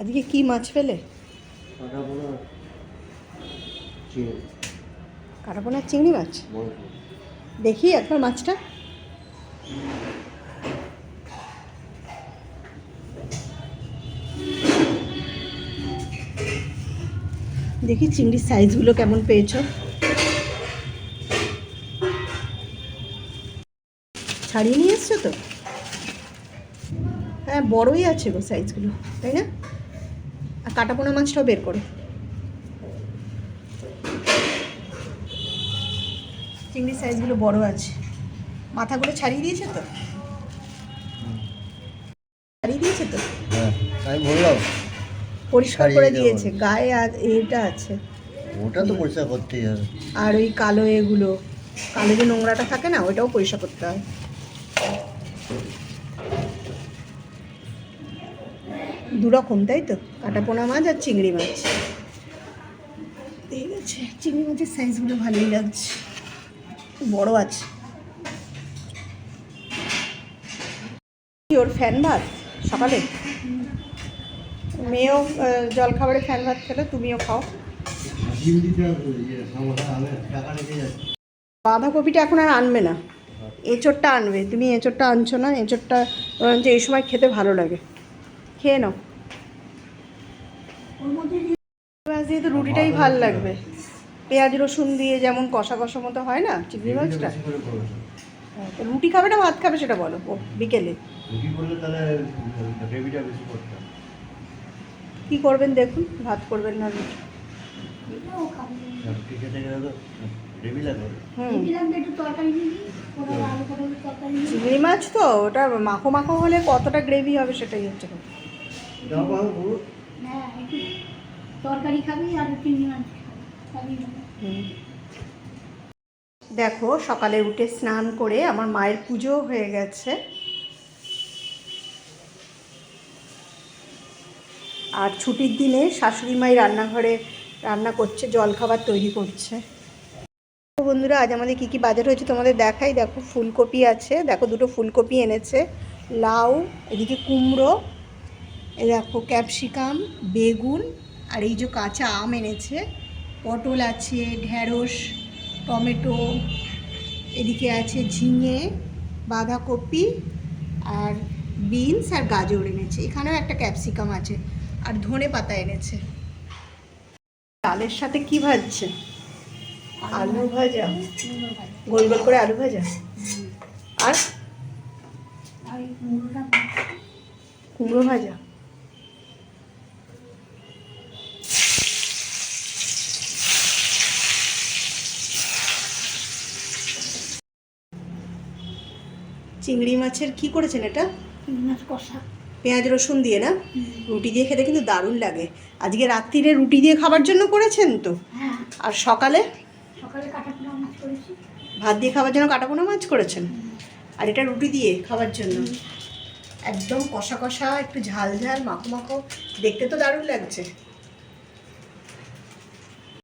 আজকে কি মাছ পেলে কাটাপোনার চিংড়ি। মাছ? দেখি একবার মাছটা। দেখি চিংড়ির সাইজগুলো কেমন পেয়েছ। ছাড়িয়ে নিয়ে এসছো তো? হ্যাঁ বড়ই আছে গো সাইজগুলো তাই না? আর কাটা কাটাপোনা মাছটাও বের করে। চিংড়ির সাইজগুলো বড় আছে। মাথাগুলো ছাড়িয়ে দিয়েছে তো? ছাড়িয়ে দিয়েছে তো? হ্যাঁ আমি বললাম। পরিষ্কার করে দিয়েছে। গায়ে আর এটা আছে। ওটা তো পরিষ্কার করতেই হবে। আর ওই কালো এগুলো। কালো যে নোংরাটা থাকে না ওইটাও পরিষ্কার করতে হয়। দু রকম তাই তো? কাটাপোনা মাছ আর চিংড়ি মাছ। ঠিক আছে চিংড়ি মাছের সাইজগুলো ভালোই লাগছে। বড় আছে। ওর ফ্যান ভাত সকালে? মেয়েও জলখাবারে ফ্যান ভাত খেলো তুমিও খাও। বাঁধাকপিটা এখন আর আনবে না। এঁচোরটা আনবে। তুমি এঁচোড়টা আনছো না এঁচোড়টা বরঞ্চ এই সময় খেতে ভালো লাগে। খেয়ে নাও। মাছ দিয়ে তো রুটিটাই ভালো লাগবে পেঁয়াজ রসুন দিয়ে যেমন কষা কষা মতো হয় না চিংড়ি মাছটা। হ্যাঁ, রুটি খাবে না ভাত খাবে সেটা বলো ও বিকেলে। রুটি করলে তাহলে গ্রেভিটা বেশি করতে হবে। কী করবেন দেখুন ভাত করবেন না রুটি। দিবি চিংড়ি মাছ তো ওটা মাখো মাখো হলে কতটা গ্রেভি হবে সেটাই হচ্ছে কথা। দাও বাবু হ্যাঁ তরকারি খাবি আর চিংড়ি মাছ খাবি দেখো সকালে উঠে স্নান করে আমার মায়ের পুজো হয়ে গেছে। আর ছুটির দিনে শাশুড়ি মাই রান্নাঘরে রান্না করছে জলখাবার তৈরি করছে। তো বন্ধুরা আজ আমাদের কী কী বাজার হয়েছে তোমাদের দেখাই। দেখো ফুলকপি আছে দেখো দুটো ফুলকপি এনেছে লাউ এদিকে কুমড়ো এ দেখো ক্যাপসিকাম বেগুন আর এই যে কাঁচা আম এনেছে। পটল আছে ঢ্যাঁড়স টমেটো এদিকে আছে ঝিঙে বাঁধাকপি আর বিনস আর গাজর এনেছে। এখানেও একটা ক্যাপসিকাম আছে আর ধনে পাতা এনেছে। ডালের সাথে কি ভাজছে? আলু ভাজা? গোল গোল করে আলু ভাজা? আর? কুমড়ো ভাজা? চিংড়ি মাছের কি করেছেন এটা? মাছ কষা। পেঁয়াজ রসুন দিয়ে না? রুটি দিয়ে খেতে কিন্তু দারুণ লাগে। আজকে রাত্রিরে রুটি দিয়ে খাবার জন্য করেছেন তো? হ্যাঁ। আর সকালে? সকালে কাটা মাছ করেছি। ভাত দিয়ে খাবার জন্য কাটাপোনা মাছ করেছেন? আর এটা রুটি দিয়ে খাবার জন্য? একদম কষা কষা একটু ঝাল ঝাল মাখো মাখো। দেখতে তো দারুণ লাগছে।